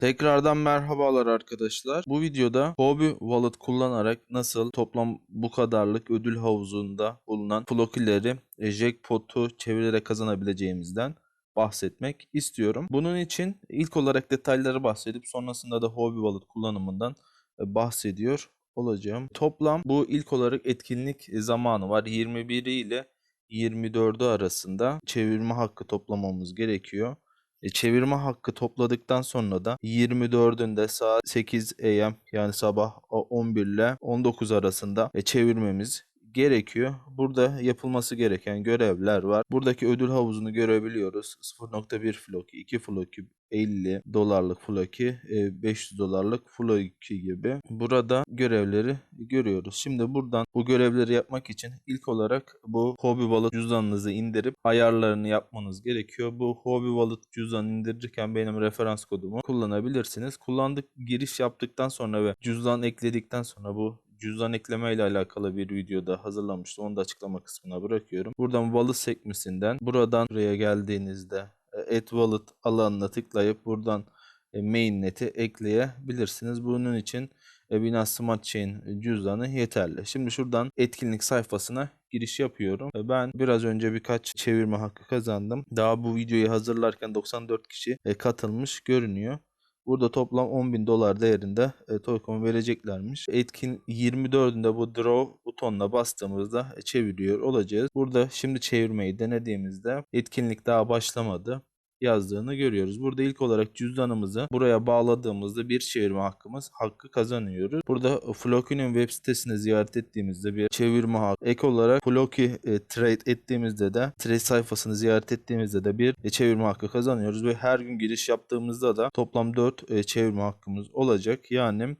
Tekrardan merhabalar arkadaşlar. Bu videoda Hobby Wallet kullanarak nasıl toplam bu kadarlık ödül havuzunda bulunan flokileri jackpot'u çevirerek kazanabileceğimizden bahsetmek istiyorum. Bunun için ilk olarak detayları bahsedip sonrasında da Hobby Wallet kullanımından e, bahsediyor olacağım. Toplam bu ilk olarak etkinlik zamanı var. 21 ile 24'ü arasında çevirme hakkı toplamamız gerekiyor. E, çevirme hakkı topladıktan sonra da 24'ünde saat 8 AM yani sabah o- 11 ile 19 arasında e, çevirmemiz gerekiyor. Burada yapılması gereken görevler var. Buradaki ödül havuzunu görebiliyoruz. 0.1 floki, 2 floki, 50 dolarlık floki, e, 500 dolarlık floki gibi. Burada görevleri görüyoruz. Şimdi buradan bu görevleri yapmak için ilk olarak bu Hobby Wallet cüzdanınızı indirip ayarlarını yapmanız gerekiyor. Bu Hobby Wallet cüzdanı indirirken benim referans kodumu kullanabilirsiniz. Kullandık giriş yaptıktan sonra ve cüzdan ekledikten sonra bu cüzdan ekleme ile alakalı bir videoda hazırlamıştım. Onu da açıklama kısmına bırakıyorum. Buradan Wallet sekmesinden buradan buraya geldiğinizde e, Add alanına tıklayıp buradan e, mainnet'i ekleyebilirsiniz. Bunun için e, Binance Smart Chain cüzdanı yeterli. Şimdi şuradan etkinlik sayfasına giriş yapıyorum. E, Ben biraz önce birkaç çevirme hakkı kazandım. Daha bu videoyu hazırlarken 94 kişi katılmış görünüyor. Burada toplam 10.000 dolar değerinde token vereceklermiş. Etkin 24'ünde bu draw butonuna bastığımızda çeviriyor olacağız. Burada şimdi çevirmeyi denediğimizde etkinlik daha başlamadı yazdığını görüyoruz. Burada ilk olarak cüzdanımızı buraya bağladığımızda bir çevirme hakkımız hakkı kazanıyoruz. Burada Floki'nin web sitesini ziyaret ettiğimizde bir çevirme hakkı. Ek olarak Floki e, trade ettiğimizde de trade sayfasını ziyaret ettiğimizde de bir e, çevirme hakkı kazanıyoruz ve her gün giriş yaptığımızda da toplam 4 e, çevirme hakkımız olacak. Yani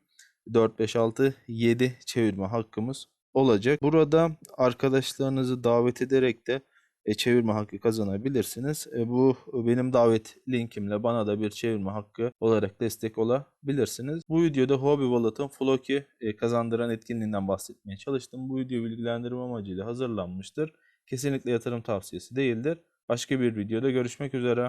4 5 6 7 çevirme hakkımız olacak. Burada arkadaşlarınızı davet ederek de e, çevirme hakkı kazanabilirsiniz. E, bu benim davet linkimle bana da bir çevirme hakkı olarak destek olabilirsiniz. Bu videoda Hobby Wallet'ın Floki e, kazandıran etkinliğinden bahsetmeye çalıştım. Bu video bilgilendirme amacıyla hazırlanmıştır. Kesinlikle yatırım tavsiyesi değildir. Başka bir videoda görüşmek üzere.